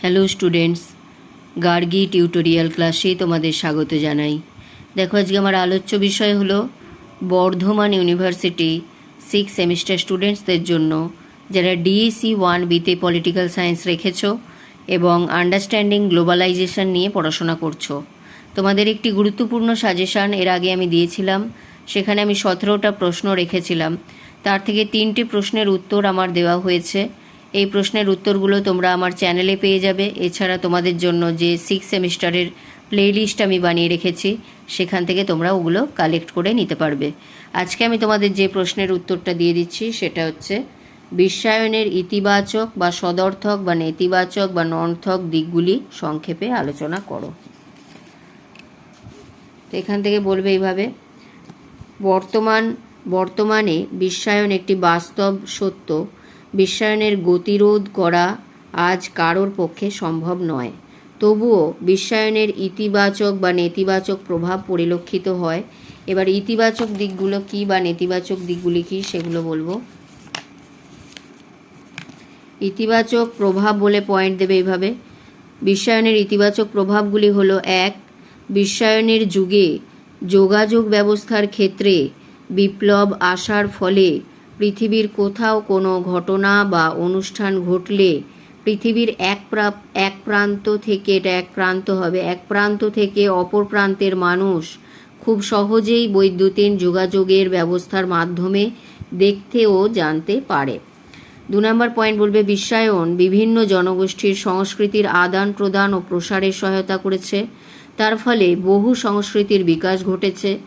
Hello students Gargi tutorial ক্লাসে তোমাদের স্বাগত জানাই। দেখো, আজকে আমার আলোচ্য বিষয় হলো বর্ধমান ইউনিভার্সিটি সিক্স সেমিস্টার স্টুডেন্টসদের জন্য, যারা ডিএসি ওয়ান বিতে পলিটিক্যাল সায়েন্স রেখেছো এবং আন্ডারস্ট্যান্ডিং গ্লোবালাইজেশন নিয়ে পড়াশোনা করছ। তোমাদের একটি গুরুত্বপূর্ণ সাজেশান এর আগে আমি দিয়েছিলাম, সেখানে আমি সতেরোটা প্রশ্ন রেখেছিলাম। তার থেকে তিনটি প্রশ্নের উত্তর আমার দেওয়া হয়েছে। এই প্রশ্নের উত্তরগুলো তোমরা আমার চ্যানেলে পেয়ে যাবে। এছাড়া তোমাদের জন্য যে সিক্স সেমিস্টারের প্লেলিস্ট আমি বানিয়ে রেখেছি, সেখান থেকে তোমরা ওগুলো কালেক্ট করে নিতে পারবে। আজকে আমি তোমাদের যে প্রশ্নের উত্তরটা দিয়ে দিচ্ছি, সেটা হচ্ছে, বিশ্বায়নের ইতিবাচক বা সদর্থক বা নেতিবাচক বা নর্থক দিকগুলি সংক্ষেপে আলোচনা করো। এখান থেকে বলবে এইভাবে, বর্তমান, বর্তমানে বিশ্বায়ন একটি বাস্তব সত্য বিশ্বায়নের গতিরোধ করা আজ কারোর পক্ষে সম্ভব নয়। তবুও বিশ্বায়নের ইতিবাচক বা নেতিবাচক প্রভাব পরিলক্ষিত হয়। এবার ইতিবাচক দিকগুলো কি বা নেতিবাচক দিকগুলি কি সেগুলো বলব। ইতিবাচক প্রভাব বলে পয়েন্ট দেবে এইভাবে বিশ্বায়নের ইতিবাচক প্রভাবগুলি হলো এক, বিশ্বায়নের যুগে যোগাযোগ ব্যবস্থার ক্ষেত্রে বিপ্লব আসার ফলে পৃথিবীর কোথাও কোনো ঘটনা বা অনুষ্ঠান ঘটলে পৃথিবীর এক এক প্রান্ত থেকে এটা এক প্রান্ত হবে। এক প্রান্ত থেকে অপর প্রান্তের মানুষ খুব সহজেই বৈদ্যুতিন যোগাযোগের ব্যবস্থার মাধ্যমে দেখতে ও জানতে পারে। দু নম্বর পয়েন্ট বলবে, বিশ্বায়ন বিভিন্ন জনগোষ্ঠীর সংস্কৃতির আদান প্রদান ও প্রসারের সহায়তা করেছে। তার ফলে বহু সংস্কৃতির বিকাশ ঘটেছে,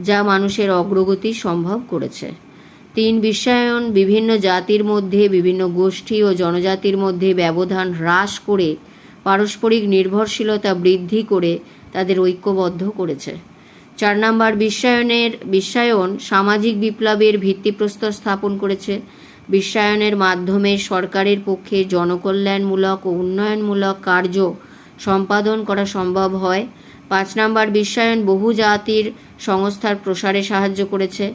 যা মানুষের অগ্রগতি সম্ভব করেছে। তিন বিশ্বায়ন, বিভিন্ন জাতির মধ্যে, বিভিন্ন গোষ্ঠী ও জনজাতির মধ্যে ব্যবধান হ্রাস করে পারস্পরিক নির্ভরশীলতা বৃদ্ধি করে তাদের ঐক্যবদ্ধ করেছে। চার নম্বর বিশ্বায়নের, বিশ্বায়ন সামাজিক বিপ্লবের ভিত্তিপ্রস্তর স্থাপন করেছে। বিশ্বায়নের মাধ্যমে সরকারের পক্ষে জনকল্যাণমূলক ও উন্নয়নমূলক কার্য সম্পাদন করা সম্ভব হয়। পাঁচ নম্বর বিশ্বায়ন বহু জাতির সংস্থার প্রসারে সাহায্য করেছে।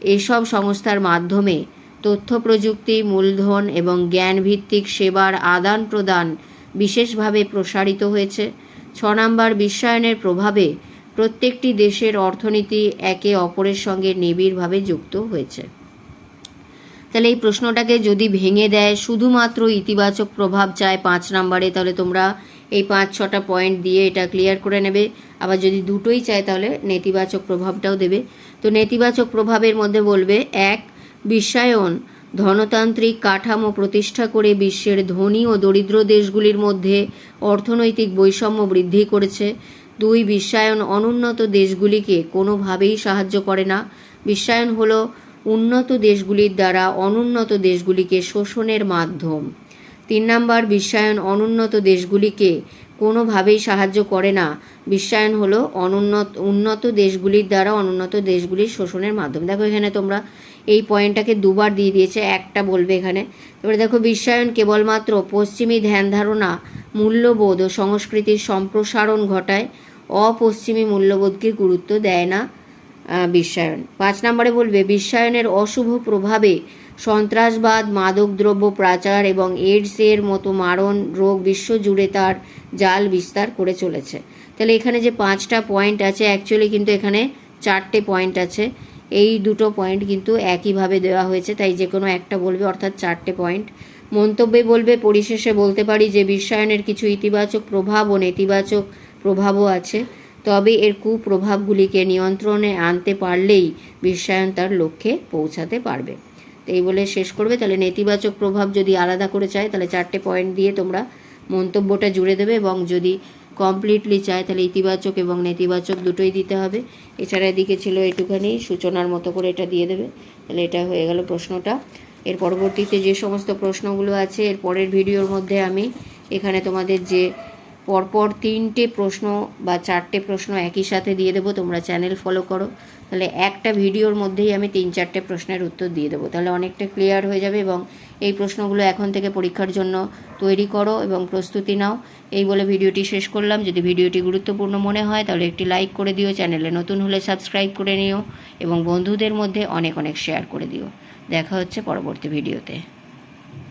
এসব সংস্থার মাধ্যমে তথ্য প্রযুক্তি, মূলধন এবং জ্ঞানভিত্তিক সেবার আদান প্রদান বিশেষভাবে প্রসারিত হয়েছে। ছ নম্বর বিশ্বায়নের প্রভাবে প্রত্যেকটি দেশের অর্থনীতি একে অপরের সঙ্গে নিবিড়ভাবে যুক্ত হয়েছে। তাহলে এই প্রশ্নটাকে যদি ভেঙে দেয়, শুধুমাত্র ইতিবাচক প্রভাব চায় পাঁচ নাম্বারে, তাহলে তোমরা এই পাঁচ, ছটা পয়েন্ট দিয়ে এটা ক্লিয়ার করে নেবে। আবার যদি দুটোই চায় তাহলে নেতিবাচক প্রভাবটাও দেবে। তো নেতিবাচক প্রভাবের মধ্যে বলবে, এক, বিশ্বায়ন, ধনতান্ত্রিক কাঠামো প্রতিষ্ঠা করে বিশ্বের ধনী ও দরিদ্র দেশগুলির মধ্যে অর্থনৈতিক বৈষম্য বৃদ্ধি করেছে। দুই, বিশ্বায়ন অনুন্নত দেশগুলিকে কোনোভাবেই সাহায্য করে না। বিশ্বায়ন হলো উন্নত দেশগুলির দ্বারা অনুন্নত দেশগুলিকে শোষণের মাধ্যম। তিন নম্বর বিশ্বায়ন অনুন্নত দেশগুলিকে কোনোভাবেই সাহায্য করে না। বিশ্বায়ন হলো অনুন্নত, উন্নত দেশগুলির দ্বারা অনুন্নত দেশগুলির শোষণের মাধ্যম। দেখো এখানে তোমরা এই পয়েন্টটাকে দুবার দিয়ে দিয়েছে, একটা বলবে এখানে। এবারে দেখো, বিশ্বায়ন কেবলমাত্র পশ্চিমী ধ্যান ধারণা, মূল্যবোধ ও সংস্কৃতির সম্প্রসারণ ঘটায়। অপশ্চিমী মূল্যবোধকে গুরুত্ব দেয় না। বিশ্বায়ন। পাঁচ নম্বরে বলবে, বিশ্বায়নের অশুভ প্রভাবে সন্ত্রাসবাদ, মাদকদ্রব্য পাচার এবং এইডসের মতো মারণ রোগ বিশ্বজুড়ে তার জাল বিস্তার করে চলেছে। তাহলে এখানে যে পাঁচটা পয়েন্ট আছে অ্যাকচুয়ালি কিন্তু এখানে চারটে পয়েন্ট আছে। এই দুটো পয়েন্ট কিন্তু একইভাবে দেওয়া হয়েছে, তাই যে কোনো একটা বলবে, অর্থাৎ চারটে পয়েন্ট মন্তব্যে বলবে, পরিশেষে বলতে পারি যে, বিশ্বায়নের কিছু ইতিবাচক প্রভাব ও নেতিবাচক প্রভাবও আছে। তবে এর কুপ্রভাবগুলিকে নিয়ন্ত্রণে আনতে পারলেই বিশ্বায়ন তার লক্ষ্যে পৌঁছাতে পারবে। তো এই বলে শেষ করবে। তাহলে নেতিবাচক প্রভাব যদি আলাদা করে চায়, তাহলে চারটে পয়েন্ট দিয়ে তোমরা মন্তব্যটা জুড়ে দেবে এবং যদি কমপ্লিটলি চায়, তাহলে ইতিবাচক এবং নেতিবাচক দুটোই দিতে হবে। এছাড়া এদিকে ছিল এটুখানি সূচনার মতো করে এটা দিয়ে দেবে। তাহলে এটা হয়ে গেল প্রশ্নটা। এর পরবর্তীতে যে সমস্ত প্রশ্নগুলো আছে, এর পরের ভিডিওর মধ্যে আমি এখানে তোমাদের যে পরপর তিনটে প্রশ্ন বা চারটে প্রশ্ন একই সাথে দিয়ে দেবো, তোমরা চ্যানেল ফলো করো। তাহলে একটা ভিডিওর মধ্যেই আমি তিন চারটে প্রশ্নের উত্তর দিয়ে দেবো। তাহলে অনেকটা ক্লিয়ার হয়ে যাবে এবং এই প্রশ্নগুলো এখন থেকে পরীক্ষার জন্য তৈরি করো এবং প্রস্তুতি নাও। এই বলে ভিডিওটি শেষ করলাম। যদি ভিডিওটি গুরুত্বপূর্ণ মনে হয়, তাহলে একটি লাইক করে দিও চ্যানেলে নতুন হলে সাবস্ক্রাইব করে নিও এবং বন্ধুদের মধ্যে অনেক অনেক শেয়ার করে দিও। দেখা হচ্ছে পরবর্তী ভিডিওতে।